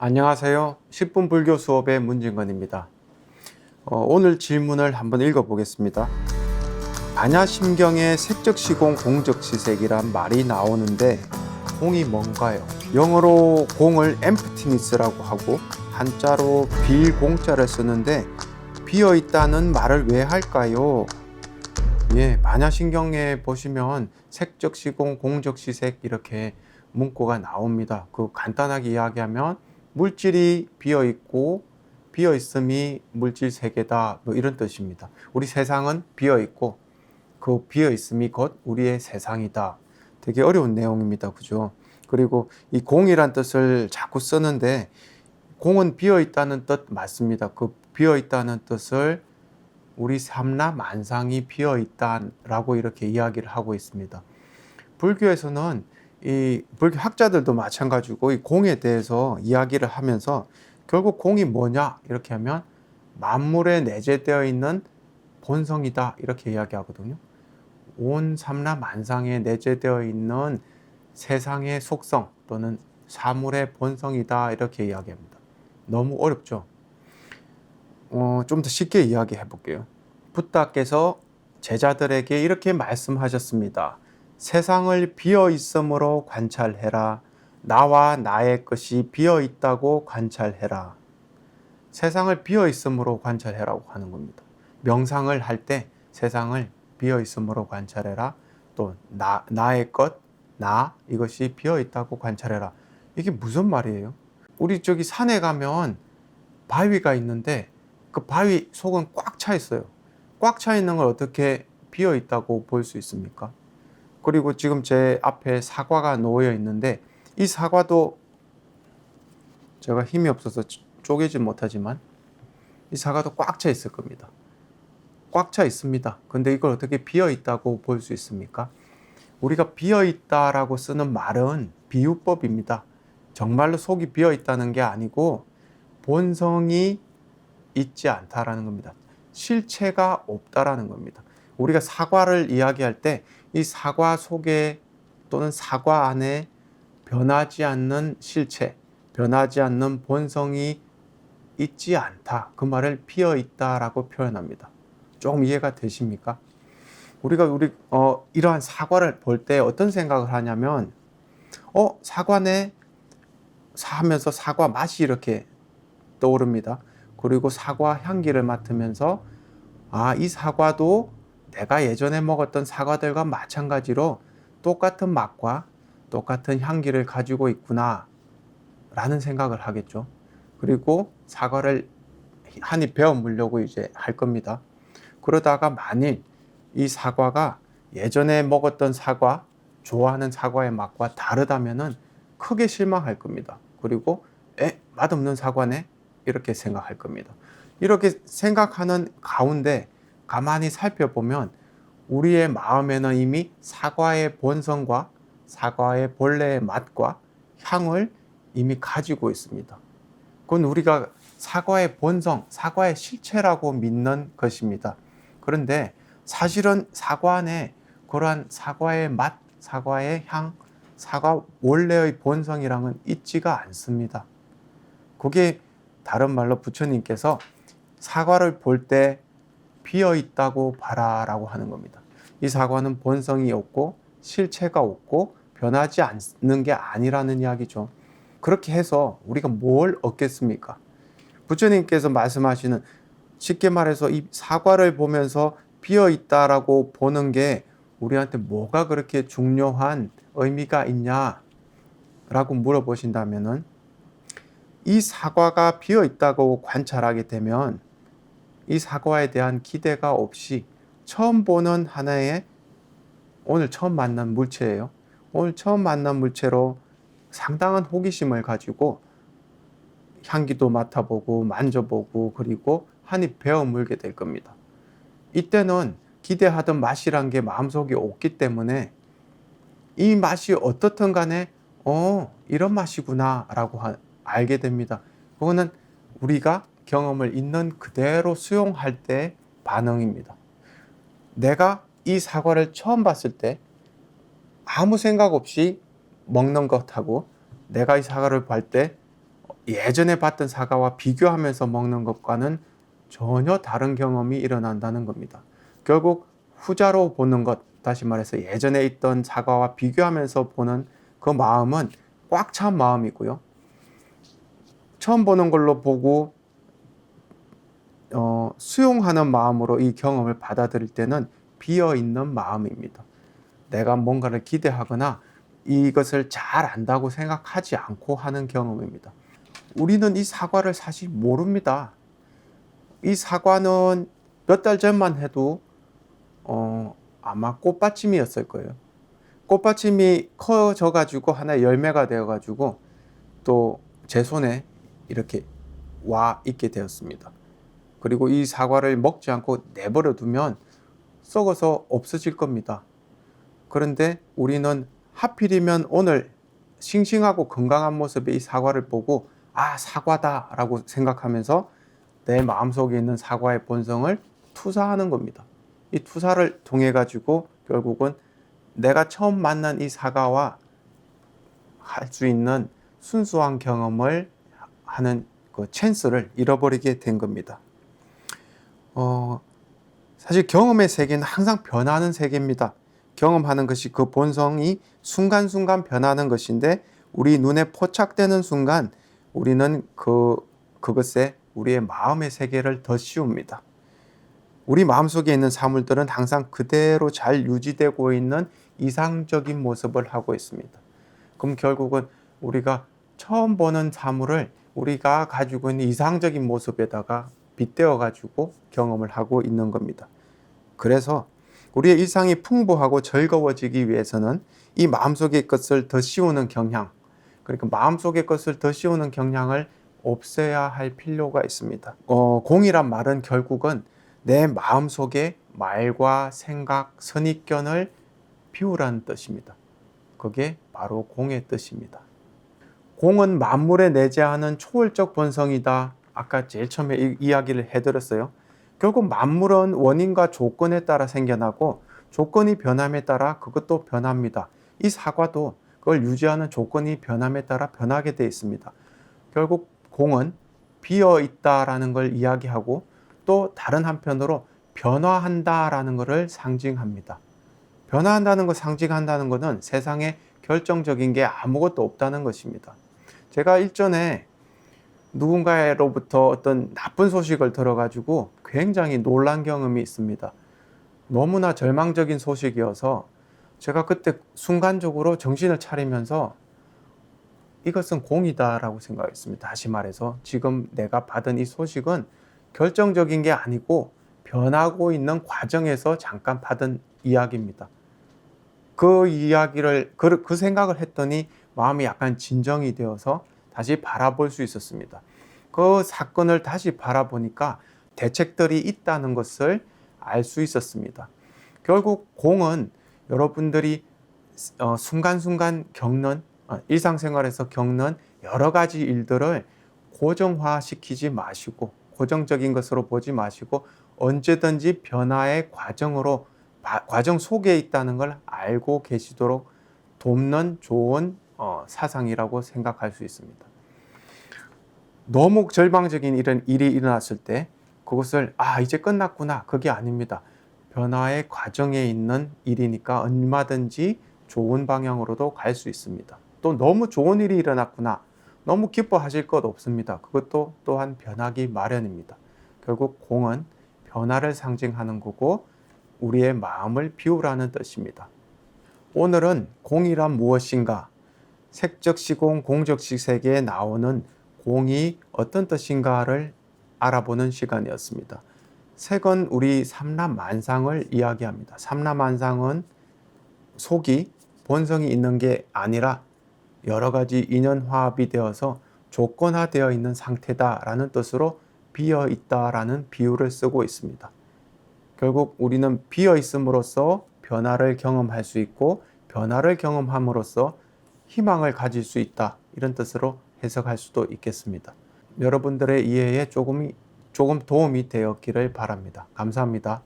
안녕하세요. 10분 불교 수업의 문진건입니다. 어, 오늘 질문을 한번 읽어보겠습니다. 반야심경의 색적시공 공적시색이란 말이 나오는데 공이 뭔가요? 영어로 공을 emptiness라고 하고 한자로 빌공자를 쓰는데 비어 있다는 말을 왜 할까요? 예, 반야심경에 보시면 색적시공 공적시색 이렇게 문구가 나옵니다. 그 간단하게 이야기하면 물질이 비어 있고 비어 있음이 물질 세계다 뭐 이런 뜻입니다. 우리 세상은 비어 있고 그 비어 있음이 곧 우리의 세상이다. 되게 어려운 내용입니다. 그죠? 그리고 이 공이란 뜻을 자꾸 쓰는데 공은 비어 있다는 뜻 맞습니다. 그 비어 있다는 뜻을 우리 삼라 만상이 비어 있다라고 이렇게 이야기를 하고 있습니다. 불교에서는 이 불교 학자들도 마찬가지고 이 공에 대해서 이야기를 하면서 결국 공이 뭐냐 이렇게 하면 만물에 내재되어 있는 본성이다 이렇게 이야기하거든요. 온 삼라 만상에 내재되어 있는 세상의 속성 또는 사물의 본성이다 이렇게 이야기합니다. 너무 어렵죠. 어, 좀 더 쉽게 이야기해 볼게요. 부다께서 제자들에게 이렇게 말씀하셨습니다. 세상을 비어 있음으로 관찰해라. 나와 나의 것이 비어 있다고 관찰해라. 세상을 비어 있음으로 관찰해라고 하는 겁니다. 명상을 할 때 세상을 비어 있음으로 관찰해라. 또 나, 나의 것, 나 이것이 비어 있다고 관찰해라. 이게 무슨 말이에요? 우리 저기 산에 가면 바위가 있는데 그 바위 속은 꽉 차 있어요. 꽉 차 있는 걸 어떻게 비어 있다고 볼 수 있습니까? 그리고 지금 제 앞에 사과가 놓여 있는데 이 사과도 제가 힘이 없어서 쪼개지 못하지만 이 사과도 꽉 차 있을 겁니다. 꽉 차 있습니다. 근데 이걸 어떻게 비어 있다고 볼 수 있습니까? 우리가 비어 있다라고 쓰는 말은 비유법입니다. 정말로 속이 비어 있다는 게 아니고 본성이 있지 않다라는 겁니다. 실체가 없다라는 겁니다. 우리가 사과를 이야기할 때 이 사과 속에 또는 사과 안에 변하지 않는 실체, 변하지 않는 본성이 있지 않다. 그 말을 피어 있다라고 표현합니다. 조금 이해가 되십니까? 우리가 우리 어 이러한 사과를 볼 때 어떤 생각을 하냐면 어 사과네 하면서 사과 맛이 이렇게 떠오릅니다. 그리고 사과 향기를 맡으면서 아, 이 사과도 내가 예전에 먹었던 사과들과 마찬가지로 똑같은 맛과 똑같은 향기를 가지고 있구나 라는 생각을 하겠죠. 그리고 사과를 한 입 베어 물려고 이제 할 겁니다. 그러다가 만일 이 사과가 예전에 먹었던 사과, 좋아하는 사과의 맛과 다르다면은 크게 실망할 겁니다. 그리고 에, 맛없는 사과네? 이렇게 생각할 겁니다. 이렇게 생각하는 가운데 가만히 살펴보면 우리의 마음에는 이미 사과의 본성과 사과의 본래의 맛과 향을 이미 가지고 있습니다. 그건 우리가 사과의 본성, 사과의 실체라고 믿는 것입니다. 그런데 사실은 사과 안에 그러한 사과의 맛, 사과의 향, 사과 원래의 본성이랑은 있지가 않습니다. 그게 다른 말로 부처님께서 사과를 볼 때 비어 있다고 봐라라고 하는 겁니다. 이 사과는 본성이 없고 실체가 없고 변하지 않는 게 아니라는 이야기죠. 그렇게 해서 우리가 뭘 얻겠습니까? 부처님께서 말씀하시는 쉽게 말해서 이 사과를 보면서 비어 있다라고 보는 게 우리한테 뭐가 그렇게 중요한 의미가 있냐라고 물어보신다면은 이 사과가 비어 있다고 관찰하게 되면 이 사과에 대한 기대가 없이 처음 보는 하나의 오늘 처음 만난 물체예요. 오늘 처음 만난 물체로 상당한 호기심을 가지고 향기도 맡아보고 만져보고 그리고 한입 베어 물게 될 겁니다. 이때는 기대하던 맛이란 게 마음속에 없기 때문에 이 맛이 어떻든 간에 어 이런 맛이구나 라고 알게 됩니다. 그거는 우리가 경험을 있는 그대로 수용할 때 반응입니다. 내가 이 사과를 처음 봤을 때 아무 생각 없이 먹는 것하고 내가 이 사과를 볼 때 예전에 봤던 사과와 비교하면서 먹는 것과는 전혀 다른 경험이 일어난다는 겁니다. 결국 후자로 보는 것, 다시 말해서 예전에 있던 사과와 비교하면서 보는 그 마음은 꽉 찬 마음이고요. 처음 보는 걸로 보고 어, 수용하는 마음으로 이 경험을 받아들일 때는 비어 있는 마음입니다. 내가 뭔가를 기대하거나 이것을 잘 안다고 생각하지 않고 하는 경험입니다. 우리는 이 사과를 사실 모릅니다. 이 사과는 몇 달 전만 해도 어, 아마 꽃받침이었을 거예요. 꽃받침이 커져 가지고 하나의 열매가 되어 가지고 또 제 손에 이렇게 와 있게 되었습니다. 그리고 이 사과를 먹지 않고 내버려 두면 썩어서 없어질 겁니다. 그런데 우리는 하필이면 오늘 싱싱하고 건강한 모습의 이 사과를 보고 아, 사과다 라고 생각하면서 내 마음속에 있는 사과의 본성을 투사하는 겁니다. 이 투사를 통해 가지고 결국은 내가 처음 만난 이 사과와 할 수 있는 순수한 경험을 하는 그 찬스를 잃어버리게 된 겁니다. 어, 사실 경험의 세계는 항상 변하는 세계입니다. 경험하는 것이 그 본성이 순간순간 변하는 것인데 우리 눈에 포착되는 순간 우리는 그 그것에 우리의 마음의 세계를 더 씌웁니다. 우리 마음속에 있는 사물들은 항상 그대로 잘 유지되고 있는 이상적인 모습을 하고 있습니다. 그럼 결국은 우리가 처음 보는 사물을 우리가 가지고 있는 이상적인 모습에다가 빗대어 가지고 경험을 하고 있는 겁니다. 그래서 우리의 일상이 풍부하고 즐거워지기 위해서는 이 마음속의 것을 더 씌우는 경향, 그러니까 마음속의 것을 더 씌우는 경향을 없애야 할 필요가 있습니다. 어, 공이란 말은 결국은 내 마음속에 말과 생각, 선입견을 비우라는 뜻입니다. 그게 바로 공의 뜻입니다. 공은 만물에 내재하는 초월적 본성이다. 아까 제일 처음에 이, 이야기를 해드렸어요. 결국 만물은 원인과 조건에 따라 생겨나고 조건이 변함에 따라 그것도 변합니다. 이 사과도 그걸 유지하는 조건이 변함에 따라 변하게 되어 있습니다. 결국 공은 비어 있다라는 걸 이야기하고 또 다른 한편으로 변화한다라는 것을 상징합니다. 변화한다는 것, 상징한다는 것은 세상에 결정적인 게 아무것도 없다는 것입니다. 제가 일전에 누군가로부터 어떤 나쁜 소식을 들어가지고 굉장히 놀란 경험이 있습니다. 너무나 절망적인 소식이어서 제가 그때 순간적으로 정신을 차리면서 이것은 공이다라고 생각했습니다. 다시 말해서 지금 내가 받은 이 소식은 결정적인 게 아니고 변하고 있는 과정에서 잠깐 받은 이야기입니다. 그 이야기를 그, 그 생각을 했더니 마음이 약간 진정이 되어서 다시 바라볼 수 있었습니다. 그 사건을 다시 바라보니까 대책들이 있다는 것을 알 수 있었습니다. 결국 공은 여러분들이 어, 순간순간 겪는 어, 일상생활에서 겪는 여러 가지 일들을 고정화시키지 마시고 고정적인 것으로 보지 마시고 언제든지 변화의 과정으로 과정 속에 있다는 걸 알고 계시도록 돕는 좋은 어, 사상이라고 생각할 수 있습니다. 너무 절망적인 이런 일이 일어났을 때 그것을 아 이제 끝났구나 그게 아닙니다. 변화의 과정에 있는 일이니까 얼마든지 좋은 방향으로도 갈 수 있습니다. 또 너무 좋은 일이 일어났구나. 너무 기뻐하실 것 없습니다. 그것도 또한 변하기 마련입니다. 결국 공은 변화를 상징하는 거고 우리의 마음을 비우라는 뜻입니다. 오늘은 공이란 무엇인가? 색적 시공, 공적식 세계에 나오는 공이 어떤 뜻인가를 알아보는 시간이었습니다. 색은 우리 삼라만상을 이야기합니다. 삼라만상은 속이 본성이 있는 게 아니라 여러 가지 인연 화합이 되어서 조건화되어 있는 상태다라는 뜻으로 비어 있다라는 비유를 쓰고 있습니다. 결국 우리는 비어 있음으로써 변화를 경험할 수 있고 변화를 경험함으로써 희망을 가질 수 있다 이런 뜻으로 해석할 수도 있겠습니다. 여러분들의 이해에 조금 조금 도움이 되었기를 바랍니다. 감사합니다.